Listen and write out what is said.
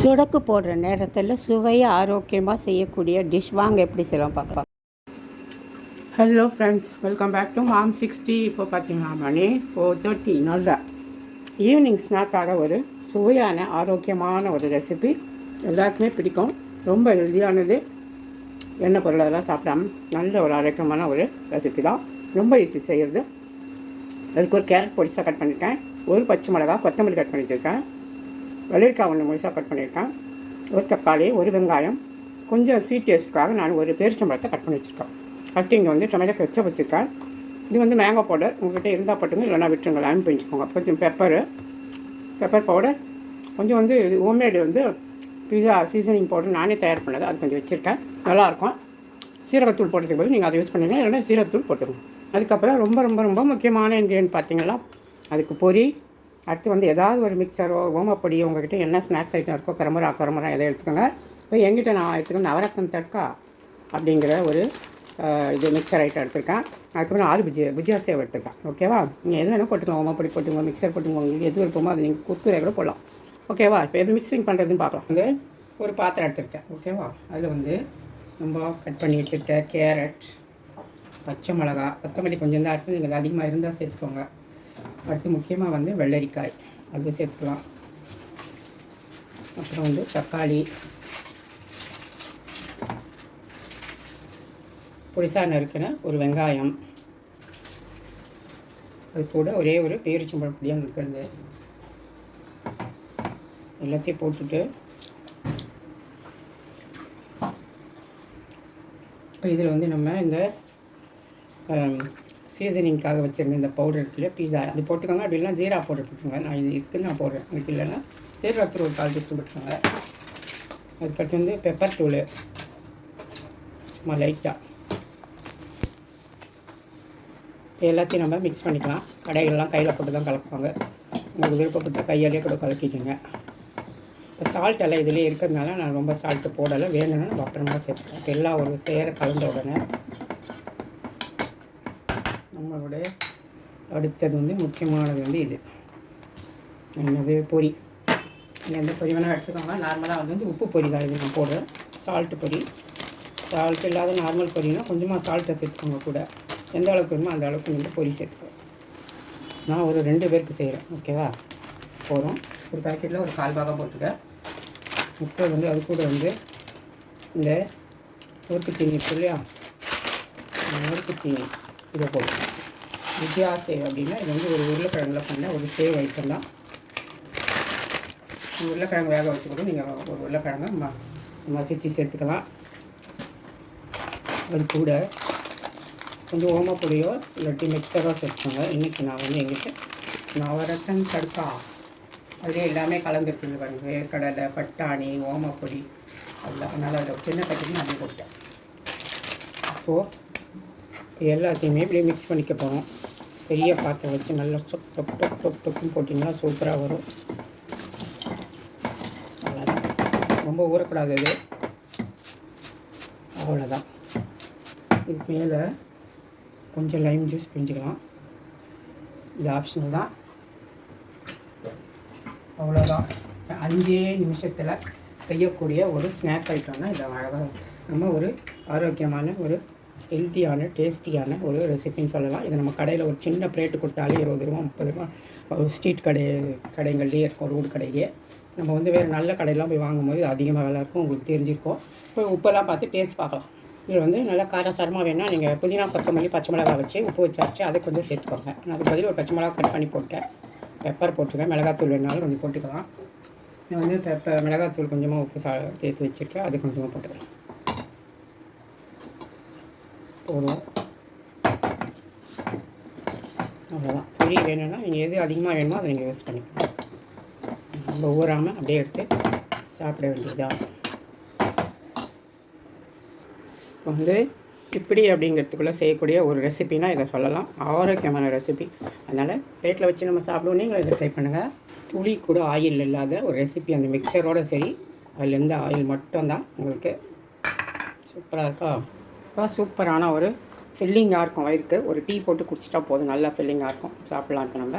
சுடக்கு போடுற நேரத்தில் சுவையாக ஆரோக்கியமாக செய்யக்கூடிய டிஷ் வாங்க எப்படி செய்யலாம் பார்க்கலாம். Hello friends welcome back to mom sixty இப்போ பார்த்தீங்கன்னா மணி ஃபோர் தேர்ட்டி நல்லா ஈவினிங் ஸ்நாக்காக ஒரு சுவையான ஆரோக்கியமான ஒரு ரெசிபி எல்லாருக்குமே பிடிக்கும். ரொம்ப ஹெல்தியானது எண்ணெய் பொருள் அதெல்லாம் சாப்பிடாம நல்ல ஒரு ஆரோக்கியமான ஒரு ரெசிபி தான். ரொம்ப ஈஸி செய்கிறது அதுக்கு ஒரு கேரட் பொடிசாக கட் பண்ணியிருக்கேன் ஒரு பச்சை மிளகா கொத்தமல்லி கட் பண்ணி வச்சுருக்கேன் வெள்ளரிக்காய் ஒன்று முழுசாக கட் பண்ணியிருக்கேன். ஒரு தக்காளி ஒரு வெங்காயம் கொஞ்சம் ஸ்வீட் டேஸ்ட்டுக்காக நான் ஒரு பேரிச்சம்பழத்தை கட் பண்ணி வச்சுருக்கேன். அடுத்து இங்கே வந்து டொமேட்டோ கெச்சப் வச்சுருக்கேன். இது வந்து மேங்கோ பவுடர் உங்கள்கிட்ட இருந்தால் போட்டுங்க இல்லைனா விட்டுருங்க லேம் பண்ணிக்கோங்க. கொஞ்சம் பெப்பரு பெப்பர் பவுடர் கொஞ்சம் வந்து இது ஹோம்மேடு வந்து பீஸா சீசனிங் பவுடர் நானே தயார் பண்ணது. அது கொஞ்சம் வச்சுருக்கேன். நல்லாயிருக்கும். சீரகத்தூள் போட்டதுக்கு போது நீங்கள் அதை யூஸ் பண்ணுங்கள் இல்லைன்னா சீரகத்தூள் போட்டுக்கோங்க. அதுக்கப்புறம் ரொம்ப ரொம்ப ரொம்ப முக்கியமான இன்க்ரீடியன்ட் பார்த்தீங்கன்னா அதுக்கு பொரி அடுத்து வந்து ஏதாவது ஒரு மிக்சரோ ஓமப்பொடி உங்ககிட்ட என்ன ஸ்நாக்ஸ் ஐட்டம் இருக்கோ கரமரா கரமரா எதை எடுத்துக்கோங்க. இப்போ எங்கிட்ட நான் எடுத்துக்கணும் நவரத்தன் தட்கா அப்படிங்கிற ஒரு இது மிக்சர் ஐட்டம் எடுத்திருக்கேன். அதுக்கப்புறம் ஆறு புஜி புஜியா சேவ் எடுத்திருக்கேன். ஓகேவா நீங்கள் எது வேணால் போட்டுக்கலாம். ஓமப்பொடி போட்டுங்க மிக்சர் போட்டுங்க உங்களுக்கு எது விருப்பமோ அது நீங்கள் குர்குரே கூட போடலாம். ஓகேவா இப்போ எது மிக்சிங் பண்ணுறதுன்னு பார்க்கலாம். வந்து ஒரு பாத்திரம் எடுத்திருக்கேன். ஓகேவா அதில் வந்து நம்ம கட் பண்ணி வச்சுருக்க கேரட் பச்சை மிளகா கொத்தமல்லி கொஞ்சம் தான் இருக்குது நீங்கள் அதிகமாக இருந்தால் சேர்த்துக்கோங்க. அடுத்து முக்கியமாக வந்து வெள்ளரிக்காய். அது சேர்த்துக்கலாம். அப்புறம் வந்து தக்காளி. புளிசாக நறுக்கின ஒரு வெங்காயம். அது கூட ஒரே ஒரு பேரிச்சம்பழம் பொடியாக இருக்கிறது எல்லாத்தையும் போட்டுட்டு இப்போ இதில் வந்து நம்ம இந்த சீசனிங்காக வச்சுருந்த இந்த பவுடர் இருக்குல்ல பீஸா அது போட்டுக்கோங்க. அப்படி இல்லைனா ஜீரா பவுடர் போட்டுக்கோங்க. நான் இது இருக்குன்னு நான் போடுறேன் எனக்கு இல்லைன்னா சீரகத்தூள் ஒரு கால் டீஸ்பூன் போட்டுக்கோங்க. அதுக்கடுத்து வந்து பெப்பர் தூள். சும்மா லைட்டாக எல்லாத்தையும் நம்ம மிக்ஸ் பண்ணிக்கலாம். கடைகள்லாம் கையில் போட்டு தான் கலப்பாங்க. உங்களுக்கு விருப்பப்பட்ட கையாலேயே கூட கலக்கிக்கோங்க. இப்போ சால்ட் எல்லாம் இதிலே இருக்கிறதுனால நான் ரொம்ப சால்ட்டு போடலை. வேணும்னா நம்ம அப்புறமா சேர்த்துக்கேன் எல்லா எல்லாம் ஒரு சேர கலந்த உடனே நம்மளுடைய அடுத்தது வந்து முக்கியமானது வந்து இது. என்னது? பொரி இல்லை எந்த பொரி வேணால் எடுத்துக்கோங்க. நார்மலாக வந்து உப்பு பொரி தான் இது நான் போடுறேன். சால்ட்டு பொரி சால்ட் இல்லாத நார்மல் பொரினா கொஞ்சமாக சால்ட்டை சேர்த்துக்கோங்க கூட. எந்த அளவுக்கு வேணுமோ அந்த அளவுக்கு வந்து பொரி சேர்த்துக்கோங்க. நான் ஒரு ரெண்டு பேருக்கு செய்கிறேன் ஓகேவா போதும். ஒரு பேக்கெட்டில் ஒரு கால் பாகம் போட்டுக்க இப்போ வந்து அது கூட வந்து இந்த நொறுக்கு தீனி இருக்கு இல்லையா? ஊருக்கு நொறுக்கு தீனி இதை போடுவோம் வித்யா சேவ் அப்படின்னா இது வந்து ஒரு உருளைக்கிழங்குல பண்ண ஒரு சேவ் ஐட்டம் தான். உருளைக்கிழங்கு வேக வச்சு கூட நீங்கள் ஒரு உருளைக்கிழங்கு ம மசித்து சேர்த்துக்கலாம். அது கூட கொஞ்சம் ஓமப்பொடியோ இல்லாட்டி மிக்சரோ சேர்த்துக்கோங்க. இன்றைக்கி நான் வந்து எங்களுக்கு நவரத்தன் தடுப்பா. அதிலே எல்லாமே கலந்துருக்குது பாருங்க. வேர்க்கடலை பட்டாணி ஓமப்பொடி அதெல்லாம் அதனால் அதில் சின்ன கட்டிக்கு நான் போட்டேன். அப்போது எல்லாத்தையுமே இப்படியே மிக்ஸ் பண்ணிக்க போகிறோம் பெரிய பாத்திரம் வச்சு நல்லா சொப் டொப் டொப் டொப் டொப்புன்னு போட்டிங்கன்னா சூப்பராக வரும். அவ்வளோதான் ரொம்ப ஊறக்கூடாது இது. அவ்வளோதான் இதுக்கு மேலே கொஞ்சம் லைம் ஜூஸ் பிரிஞ்சுக்கலாம் இது ஆப்ஷனல் தான். அவ்வளோதான் அஞ்சே நிமிஷத்தில் செய்யக்கூடிய ஒரு ஸ்நாக் ஐட்டம்னா இது அழகாக நம்ம ஒரு ஆரோக்கியமான ஒரு ஹெல்த்தியான டேஸ்டியான ஒரு ரெசிபின்னு சொல்லலாம். இது நம்ம கடையில் ஒரு சின்ன பிளேட்டு கொடுத்தாலே இருபது ரூபா முப்பது ரூபா ஒரு ஸ்ட்ரீட் கடை கடைகள்லேயே இருக்கும் ரோடு கடையிலேயே. நம்ம வந்து வேறு நல்ல கடையெல்லாம் போய் வாங்கும்போது அதிகமாக விலை இருக்கும் உங்களுக்கு தெரிஞ்சிருக்கும். போய் உப்பெல்லாம் பார்த்து டேஸ்ட் பார்க்கலாம். இதில் வந்து நல்லா காரசாரமாக வேணால் நீங்கள் புதினா கொத்தமல்லி பச்சை மிளகா வச்சு உப்பு வச்சு அரைச்சி அதை கொஞ்சம் சேர்த்துக்கோங்க. நான் அதுக்கு பதில் ஒரு பச்சை மிளகா கட் பண்ணி போட்டேன் பெப்பர் போட்டிருக்கேன். மிளகாத்தூள் வேணாலும் கொஞ்சம் போட்டுக்கலாம். நான் வந்து பெப்பர் மிளகாத்தூள் கொஞ்சமாக உப்பு சா சேர்த்து வச்சுருக்கேன் அது கொஞ்சமாக போட்டுக்கிறேன் போதும். அவ்வளோதான் பொரி வேணும்னா நீங்கள் எது அதிகமாக வேணுமோ அதை நீங்கள் யூஸ் பண்ணிக்கலாம் ரொம்ப ஊறாமல் அப்படியே எடுத்து சாப்பிட வேண்டியதுதான் இப்போ வந்து இப்படி அப்படிங்கிறதுக்குள்ளே செய்யக்கூடிய ஒரு ரெசிபினா இதை சொல்லலாம். ஆரோக்கியமான ரெசிபி அதனால் பிளேட்டில் வச்சு நம்ம சாப்பிடுவோம். நீங்களும் இதை ட்ரை பண்ணுங்கள் துளி கூட ஆயில் இல்லாத ஒரு ரெசிபி அந்த மிக்சரோடு சரி. அதுலேருந்து ஆயில் மட்டும்தான் உங்களுக்கு சூப்பராக இருக்கா? இப்போ சூப்பரான ஒரு ஃபில்லிங்காக இருக்கும் வயிறுக்கு. ஒரு டீ போட்டு குடிச்சிட்டா போதும். நல்லா ஃபில்லிங்காக இருக்கும். சாப்பிட்லாம் இப்போ நம்ம.